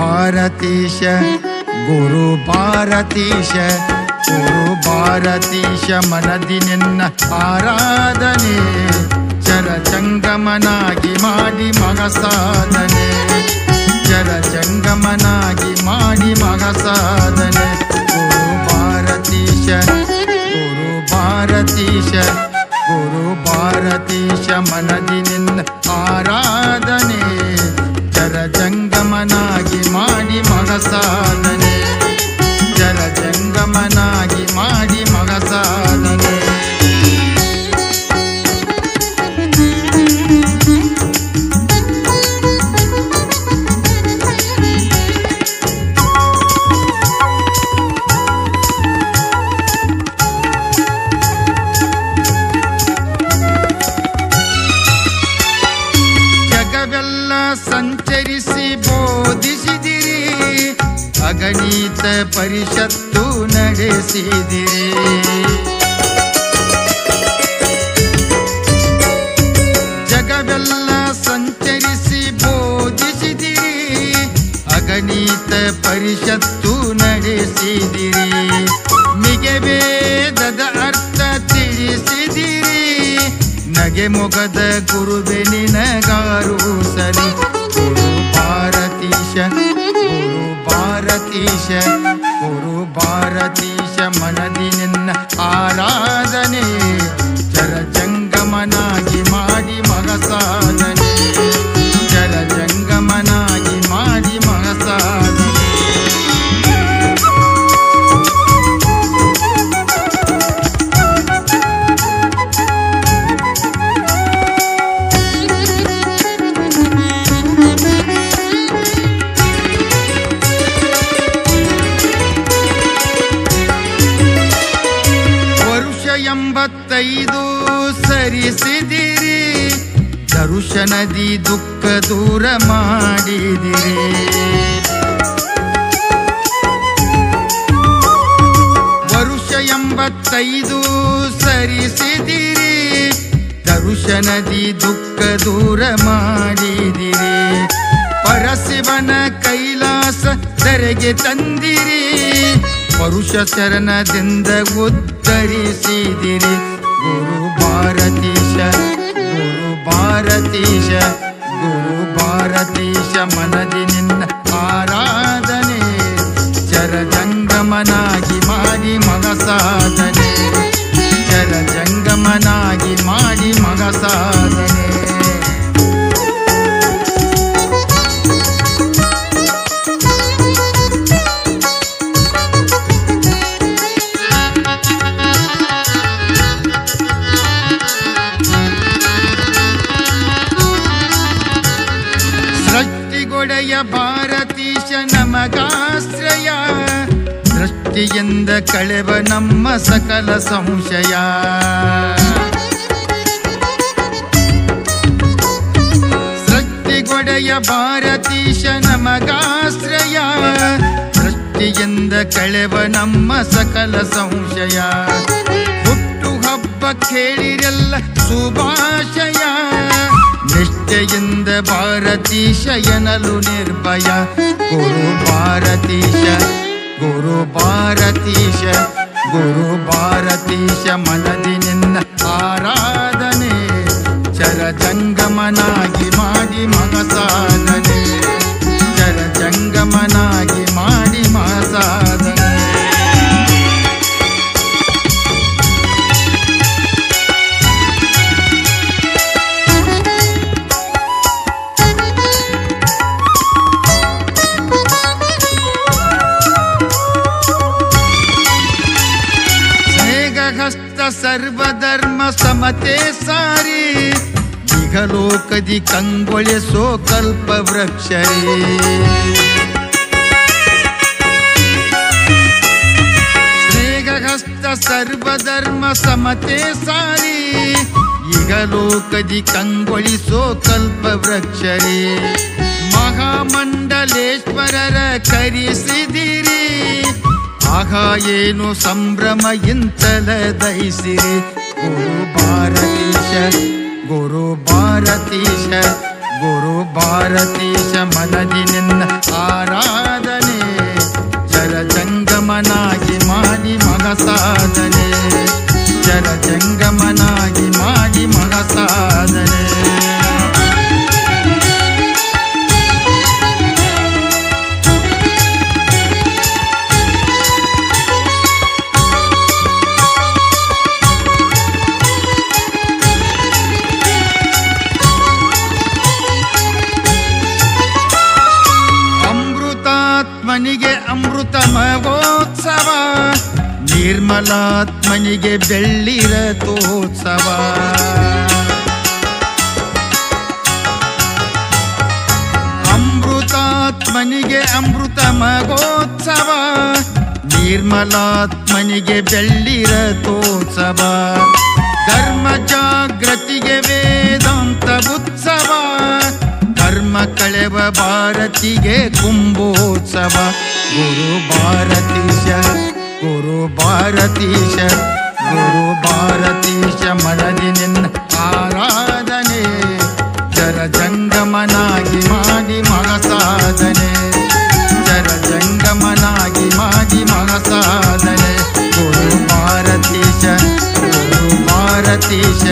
ಭಾರತೀಶ ಗುರು ಭಾರತೀಶ ಗುರು ಭಾರತೀಶ ಮನದಿ ನಿನ್ನ ಆರಾಧನೆ ಚರಚಂಗಮನಾಗಿ ಮಾಡಿ ಮಗ ಸಾಧನೆ ಚರಚಂಗಮನಾಗಿ ಮಾಡಿ ಮಗ ಸಾಧನೆ ಗುರು ಭಾರತೀಶ ಗುರು ಭಾರತೀಶ ಗುರು ಭಾರತೀಶ ಮನದಿ ನಿನ್ನ ಆರಾಧನೆ ಜಂಗಮನಾಗಿ ಮಾಡಿ ಅಗಣಿತ ಪರಿಷತ್ತು ನಡೆಸಿದಿರಿ. ಜಗವೆಲ್ಲ ಸಂಚರಿಸಿ ಬೋಧಿಸಿದಿರಿ. ಅಗಣಿತ ಪರಿಷತ್ತು ನಡೆಸಿದಿರಿ. ವೇದದ ಅರ್ಥ ತಿಳಿಸಿದಿರಿ. ನಗೆ ಮೊಗದ ಗುರುವೆ ಭಾರತೀಶ ಗುರು ಭಾರತೀಶ ಮನದಿ ನಿನ್ನ ಆರಾಧನೆ. ಜಂಗಮನಾಗಿ ಮಾಡಿ ಮಗ ಸಾಧನೆ ಎಂಬತ್ತೈದು ಸರಿಸಿದಿರಿ. ದರುಶನದಿ ದುಃಖ ದೂರ ಮಾಡಿದಿರಿ. ವರುಷ ಎಂಬತ್ತೈದು ಸರಿಸಿದಿರಿ. ದರುಶನದಿ ದುಃಖ ದೂರ ಮಾಡಿದಿರಿ. ಪರಶಿವನ ಕೈಲಾಸ ತೆರೆಗೆ ತಂದಿರಿ. ಪರುಷ ಚರಣದಿಂದ ಉದ್ಧರಿಸಿದಿರಿ गुरु भारतीश गुरु भारतीश गुरु भारतीश मन ಭಾರತೀಶ ನಮಗಾಶ್ರಯ. ದೃಷ್ಟಿಯಿಂದ ಕಳೆವ ನಮ್ಮ ಸಕಲ ಸಂಶಯ. ಸೃಷ್ಟಿಗೊಡೆಯ ಭಾರತೀಶ ನಮಗಾಶ್ರಯ. ದೃಷ್ಟಿಯಿಂದ ಕಳೆವ ನಮ್ಮ ಸಕಲ ಸಂಶಯ. ಹುಟ್ಟು ಹಬ್ಬ ಕೇಳಿರೆಲ್ಲ ಶುಭಾಶಯ. ನಿಷ್ಠೆಯಿಂದ ಭಾರತೀಶ ಎನಲು ನಿರ್ಭಯ. ಗುರು ಭಾರತೀಶ ಗುರು ಭಾರತೀಶ ಗುರು ಭಾರತೀಶ ಮನದಿ ನಿನ್ನ ಆರಾಧನೆ. ಚರಜಂಗಮನಾಗಿ ಮಾಡಿ ಮಗ ಸಾಧನೆ ಸ್ನೇಹಹಸ್ತ ಸರ್ವಧರ್ಮ ಸಮತೆ ಸಾರಿ ಇಹಲೋಕದಿ ಕಂಗೊಳಿಸೋ ಕಲ್ಪ ವೃಕ್ಷರೇ ಸ್ನೇಹಹಸ್ತ ಸರ್ವಧರ್ಮ ಸಮತೆ ಸಾರಿ ಇಹಲೋಕದಿ ಕಂಗೊಳಿಸೋ ಕಲ್ಪ ವೃಕ್ಷರೇ ಮಹಾಮಂಡಲೇಶ್ವರರ ಕರಿಸಿದಿರಿ ಆಗ ಏನು ಸಂಭ್ರಮ ಇಂತಲ ದಯಿಸಿರಿ ಗುರು ಭಾರತೀಶ ಗುರು ಭಾರತೀಶ ಗುರು ಭಾರತೀಶ ಮನದಿ ನಿನ್ನ ಆರಾಧನೆ ಅಮೃತಾತ್ಮನಿಗೆ ಅಮೃತ ಮಹೋತ್ಸವ, ನಿರ್ಮಲಾತ್ಮನಿಗೆ ಬೆಳ್ಳಿ ರಥೋತ್ಸವ ಅಮೃತಾತ್ಮನಿಗೆ ಅಮೃತ ಮಹೋತ್ಸವ, ನಿರ್ಮಲಾತ್ಮನಿಗೆ ಬೆಳ್ಳಿ ರಥೋತ್ಸವ ಧರ್ಮ ಜಾಗೃತಿಗೆ ವೇದಾಂತ ಉತ್ಸವ. ಕಳೆವ ಭಾರತಿಗೆ ಕುಂಭೋತ್ಸವ. ಗುರು ಭಾರತೀಶ ಗುರು ಭಾರತೀಶ ಗುರು ಭಾರತೀಶ ಮರದಿ ನಿನ್ನ ಆರಾಧನೆ. ಜರ ಜಂಗಮನಾಗಿ ಮಾಡಿ ಮಹಸಾಧನೆ ಜರ ಜಂಗಮನಾಗಿ ಮಾಡಿ ಮಗ ಸಾಧನೆ ಗುರು ಭಾರತೀಶ ಗುರು ಭಾರತೀಶ.